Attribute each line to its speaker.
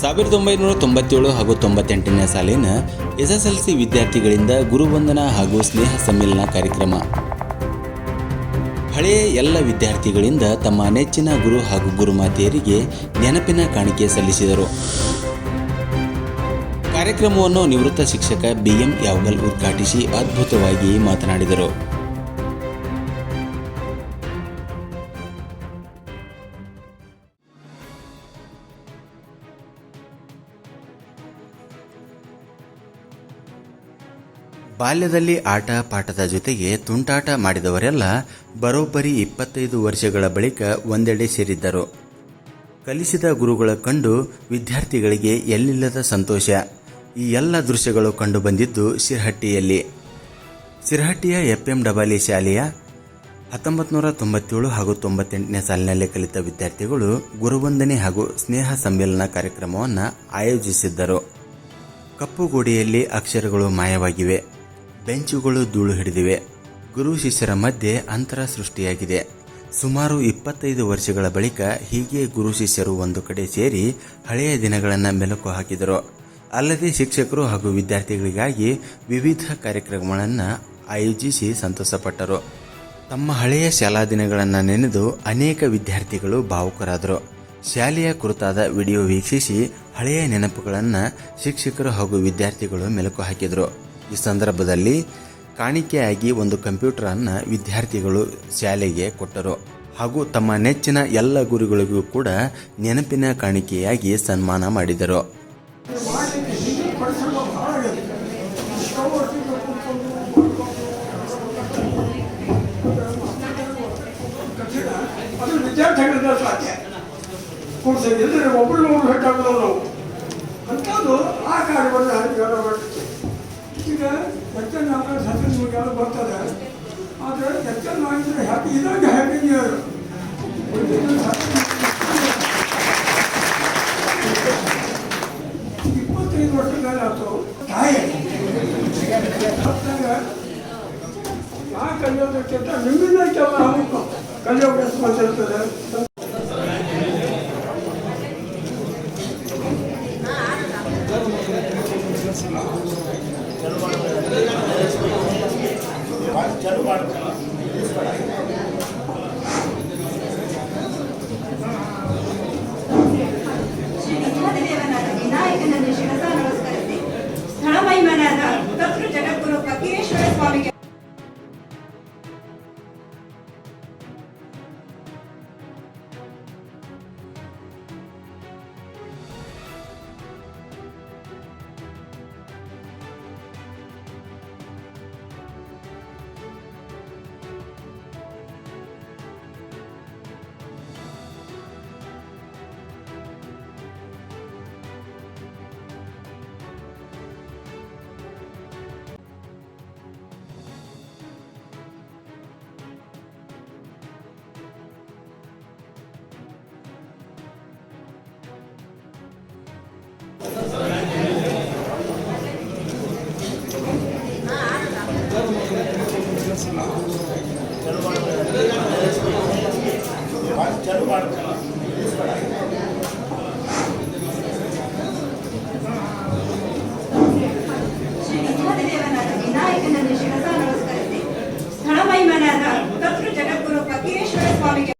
Speaker 1: ಸಾವಿರದ ಒಂಬೈನೂರ ತೊಂಬತ್ತೇಳು ಹಾಗೂ ತೊಂಬತ್ತೆಂಟನೇ ಸಾಲಿನ ಎಸ್ಎಸ್ಎಲ್ಸಿ ವಿದ್ಯಾರ್ಥಿಗಳಿಂದ ಗುರುವಂದನಾ ಹಾಗೂ ಸ್ನೇಹ ಸಮ್ಮೇಳನ ಕಾರ್ಯಕ್ರಮ. ಹಳೆಯ ಎಲ್ಲ ವಿದ್ಯಾರ್ಥಿಗಳಿಂದ ತಮ್ಮ ನೆಚ್ಚಿನ ಗುರು ಹಾಗೂ ಗುರುಮಾತೆಯರಿಗೆ ನೆನಪಿನ ಕಾಣಿಕೆ ಸಲ್ಲಿಸಿದರು. ಕಾರ್ಯಕ್ರಮವನ್ನು ನಿವೃತ್ತ ಶಿಕ್ಷಕ ಬಿಎಂ ಯಾವಗಲ್ ಉದ್ಘಾಟಿಸಿ ಅದ್ಭುತವಾಗಿ ಮಾತನಾಡಿದರು. ಬಾಲ್ಯದಲ್ಲಿ ಆಟ ಪಾಠದ ಜೊತೆಗೆ ತುಂಟಾಟ ಮಾಡಿದವರೆಲ್ಲ ಬರೋಬ್ಬರಿ ಇಪ್ಪತ್ತೈದು ವರ್ಷಗಳ ಬಳಿಕ ಒಂದೆಡೆ ಸೇರಿದ್ದರು. ಕಲಿಸಿದ ಗುರುಗಳ ಕಂಡು ವಿದ್ಯಾರ್ಥಿಗಳಿಗೆ ಎಲ್ಲಿಲ್ಲದ ಸಂತೋಷ. ಈ ಎಲ್ಲ ದೃಶ್ಯಗಳು ಕಂಡುಬಂದಿದ್ದು ಸಿರ್ಹಟ್ಟಿಯಲ್ಲಿ. ಸಿರ್ಹಟ್ಟಿಯ ಎಫ್ ಎಂ ಡಬಾಲಿ ಶಾಲೆಯ ಹತ್ತೊಂಬತ್ನೂರ ತೊಂಬತ್ತೇಳು ಹಾಗೂ ತೊಂಬತ್ತೆಂಟನೇ ಸಾಲಿನಲ್ಲಿ ಕಲಿತ ವಿದ್ಯಾರ್ಥಿಗಳು ಗುರುವಂದನೆ ಹಾಗೂ ಸ್ನೇಹ ಸಮ್ಮೇಳನ ಕಾರ್ಯಕ್ರಮವನ್ನು ಆಯೋಜಿಸಿದ್ದರು. ಕಪ್ಪು ಗೋಡೆಯಲ್ಲಿ ಅಕ್ಷರಗಳು ಮಾಯವಾಗಿವೆ. ಬೆಂಚುಗಳು ಧೂಳು ಹಿಡಿದಿವೆ. ಗುರು ಶಿಷ್ಯರ ಮಧ್ಯೆ ಅಂತರ ಸೃಷ್ಟಿಯಾಗಿದೆ. ಸುಮಾರು ಇಪ್ಪತ್ತೈದು ವರ್ಷಗಳ ಬಳಿಕ ಹೀಗೆ ಗುರು ಶಿಷ್ಯರು ಒಂದು ಕಡೆ ಸೇರಿ ಹಳೆಯ ದಿನಗಳನ್ನು ಮೆಲುಕು ಹಾಕಿದರು. ಅಲ್ಲದೆ ಶಿಕ್ಷಕರು ಹಾಗೂ ವಿದ್ಯಾರ್ಥಿಗಳಿಗಾಗಿ ವಿವಿಧ ಕಾರ್ಯಕ್ರಮಗಳನ್ನು ಆಯೋಜಿಸಿ ಸಂತೋಷಪಟ್ಟರು. ತಮ್ಮ ಹಳೆಯ ಶಾಲಾ ದಿನಗಳನ್ನು ನೆನೆದು ಅನೇಕ ವಿದ್ಯಾರ್ಥಿಗಳು ಭಾವುಕರಾದರು. ಶಾಲೆಯ ಕುರಿತಾದ ವಿಡಿಯೋ ವೀಕ್ಷಿಸಿ ಹಳೆಯ ನೆನಪುಗಳನ್ನು ಶಿಕ್ಷಕರು ಹಾಗೂ ವಿದ್ಯಾರ್ಥಿಗಳು ಮೆಲುಕು ಹಾಕಿದರು. ಈ ಸಂದರ್ಭದಲ್ಲಿ ಕಾಣಿಕೆಯಾಗಿ ಒಂದು ಕಂಪ್ಯೂಟರ್ ಅನ್ನ ವಿದ್ಯಾರ್ಥಿಗಳು ಶಾಲೆಗೆ ಕೊಟ್ಟರು. ಹಾಗೂ ತಮ್ಮ ನೆಚ್ಚಿನ ಎಲ್ಲ ಗುರುಗಳಿಗೂ ಕೂಡ ನೆನಪಿನ ಕಾಣಿಕೆಯಾಗಿ ಸನ್ಮಾನ ಮಾಡಿದರು.
Speaker 2: ಮಾಡಲಿಕ್ಕೆ ಬರ್ತದೆ ಆದರೆ ಎಚ್ ಮಾಡಿದರೆ ಹ್ಯಾಪಿ ಇದಾಗ ಹ್ಯಾಪಿ ನ್ಯೂ ಇಯರ್ ಇಪ್ಪತ್ತೈದು ವರ್ಷ ಮೇಲೆ ಆಯ್ತು. ತಾಯಿ. ಆ ಕಲಿಯೋದಕ್ಕಿಂತ ನಿಮ್ಮಿಂದ ಮಾಡ್ತಾರೆ ಕಲಿಯೋ ಬಂದಿರ್ತದೆ
Speaker 3: ಮಾಡ್ತಾರೆ